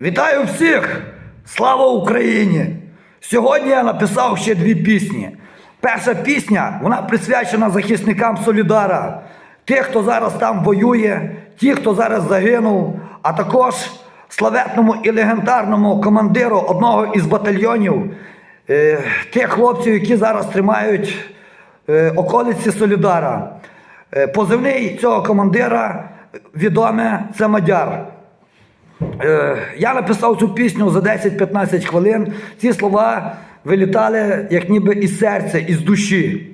Вітаю всіх! Слава Україні! Сьогодні я написав ще дві пісні. Перша пісня вона присвячена захисникам Солідара, тих, хто зараз там воює, ті, хто зараз загинув, а також славетному і легендарному командиру одного із батальйонів, е, тих хлопців, які зараз тримають е, околиці Солідара. Е, позивний цього командира відоме це Мадяр. Е, я написав цю пісню за 10-15 хвилин. Ці слова вилітали як ніби із серця, із душі.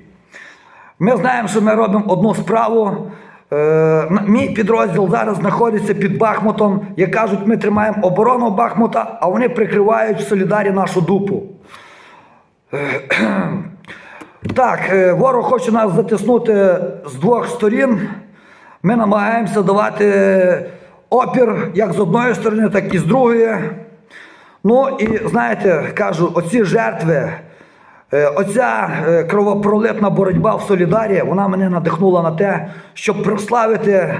Ми знаємо, що ми робимо одну справу. Е, мій підрозділ зараз знаходиться під Бахмутом. Як кажуть, ми тримаємо оборону Бахмута, а вони прикривають в Солідарі нашу дупу. Так, е, ворог хоче нас затиснути з двох сторін. Ми намагаємося давати опір як з одної сторони, так і з другої. Ну і знаєте, кажу, оці жертви, е, оця е, кровопролитна боротьба в Солідарі, вона мене надихнула на те, щоб прославити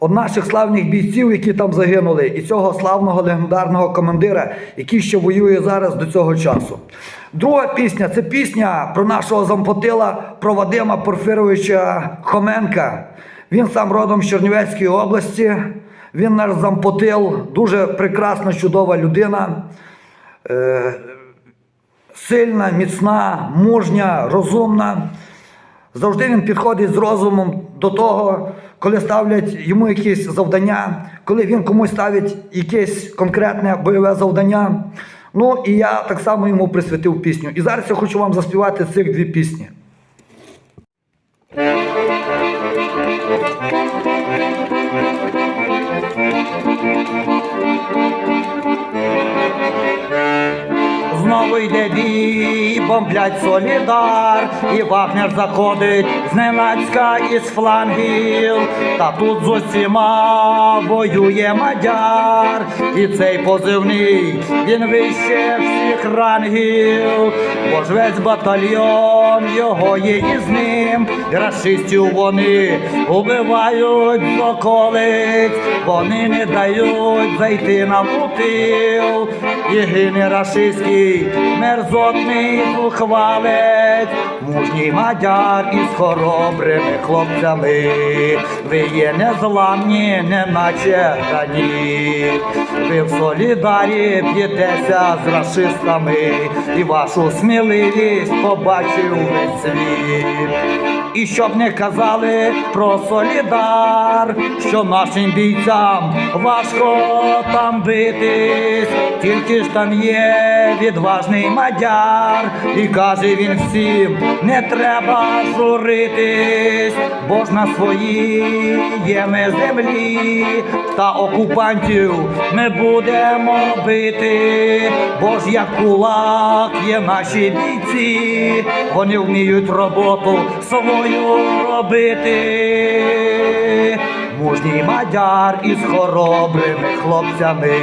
од наших славних бійців, які там загинули, і цього славного легендарного командира, який ще воює зараз до цього часу. Друга пісня це пісня про нашого зампотила, про Вадима Порфировича Хоменка. Він сам родом з Чернівецької області. Він наш зампотил, дуже прекрасна, чудова людина. Е, сильна, міцна, мужня, розумна. Завжди він підходить з розумом до того, коли ставлять йому якісь завдання, коли він комусь ставить якесь конкретне бойове завдання. Ну і я так само йому присвятив пісню. І зараз я хочу вам заспівати цих дві пісні. Йде бій, бомблять солідар, і Вагнер заходить зненацька із флангів. Та тут з усіма воює мадяр, і цей позивний він вище всіх рангів. Бо ж весь батальйон його є із ним. І Рашистів вони убивають з околиць, вони не дають зайти на мутил. І гине рашистський мерзотний зухвалець, мужній мадяр із хоробрими хлопцями. Ви є незламні, неначе граніт. Ви в солідарі б'єтеся з рашистами, і вашу сміливість побачив весь світ. І щоб не казали про солідар, що нашим бійцям важко там битись, тільки ж там є відважний мадяр, і каже він всім, не треба журитись, бо ж на своїй ми землі, та окупантів ми будемо бити, бо ж як кулак є наші бійці, вони вміють роботу свою робити. Мужній мадяр із хоробрими хлопцями,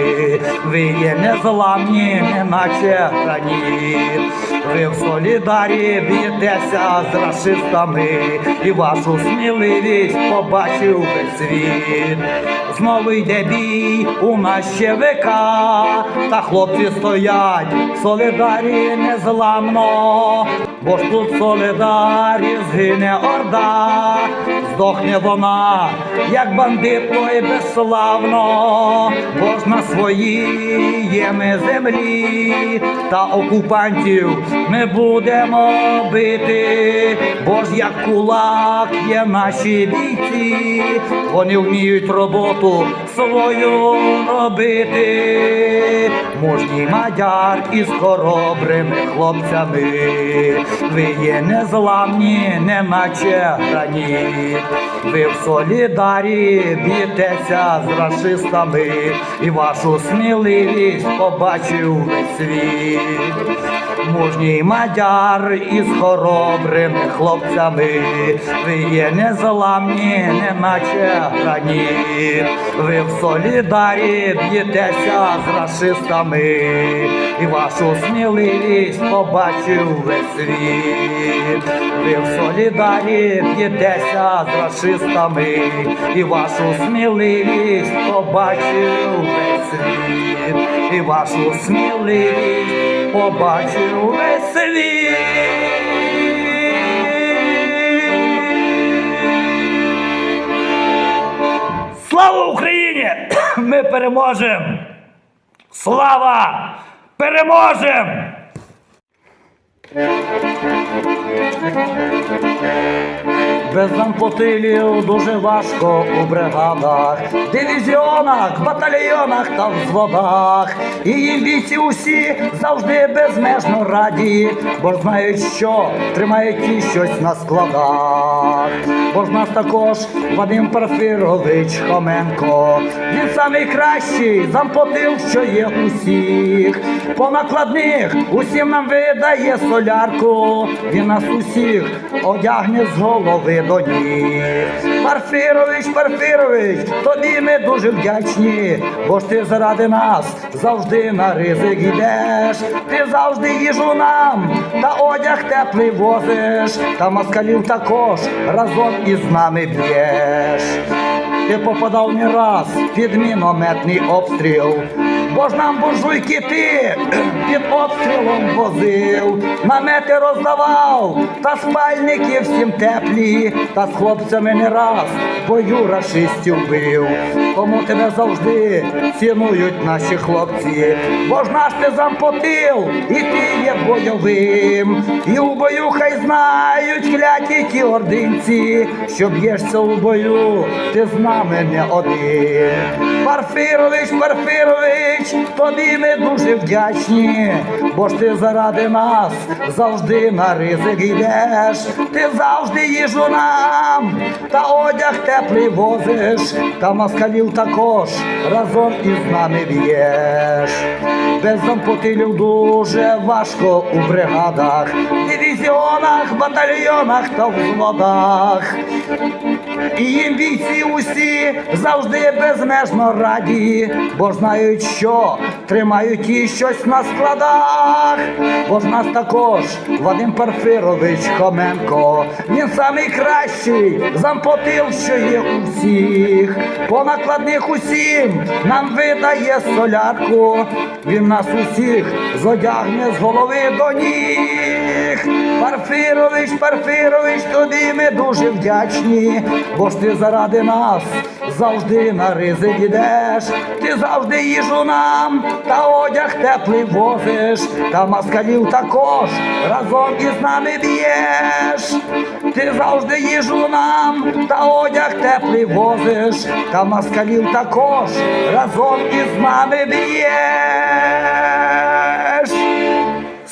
ви є незламні, неначе граніт. Ви в солідарі б'єтеся з расистами, і вашу сміливість побачив весь світ. Знову йде бій у нас ще века, та хлопці стоять в солідарі незламно, бо ж тут солідарі згине орда, здохне вона, як бандит і безславно, бо ж на своїй ми землі, та окупантів ми будемо бити, бо як кулак є наші бійці, вони вміють роботу свою робити. Мужній мадяр із хоробрими хлопцями, ви є незламні, неначе граніт. Ви в солідарі б'єтеся з расистами, і вашу сміливість побачив світ. Мужній мадяр із хоробрими хлопцями, ви є незламні, неначе граніт. Ви в солідарі б'єтеся з расистами, і вашу сміливість побачив весь світ. Ви в солідарі б'єтеся з расистами, і вашу сміливість побачив весь світ, і вашу сміливість побачив весь світ. Слава Україні! Ми переможемо! Слава! Переможемо! Без зампотилів дуже важко у бригадах, дивізіонах, батальйонах та взводах. І їм бійці усі завжди безмежно раді, бо знають, що тримають ті щось на складах. Бо ж нас також Вадим Парфірович Хоменко. Він самий кращий зампотил, що є усіх. По накладних усім нам видає солярку. Він нас усіх одягне з голови до ніг. Парфірович, Парфірович, тобі ми дуже вдячні, бо ж ти заради нас завжди на ризик йдеш. Ти завжди їжу нам та одяг теплий возиш, та москалів також разом із нами б'єш. Ти попадав не раз під мінометний обстріл. Бо ж нам буржуйки ти під обстрілом возив, намети роздавав, та спальники всім теплі, та з хлопцями не раз бою рашистів бив. Тому тебе завжди цінують наші хлопці, бо ж наш ти зампотил, і ти є бойовим. І у бою хай знають кляті ті ординці, що б'єшся у бою, ти з нами не один. Парфірович, Парфірович, тобі ми дуже вдячні, бо ж ти заради нас завжди на ризик йдеш. Ти завжди їжу нам, та одяг теплий возиш, та москалів також разом із нами б'єш. Без зампотилів дуже важко у бригадах, дивізіонах, батальйонах та взводах. І їм бійці усі завжди безмежно раді, бо знають, що тримають і щось на складах. Бо ж нас також Вадим Парфирович Хоменко. Він самий кращий зампотил, що є у всіх. По накладних усім нам видає солярку. Він нас усіх зодягне з голови до ніг. Парфірович, Парфірович, тобі ми дуже вдячні, бо ж ти заради нас завжди на ризик йдеш. Ти завжди їжу нам, та одяг теплий возиш, та москалів також разом із нами б'єш. Ти завжди їжу нам, та одяг теплий возиш, та москалів також разом із нами б'єш.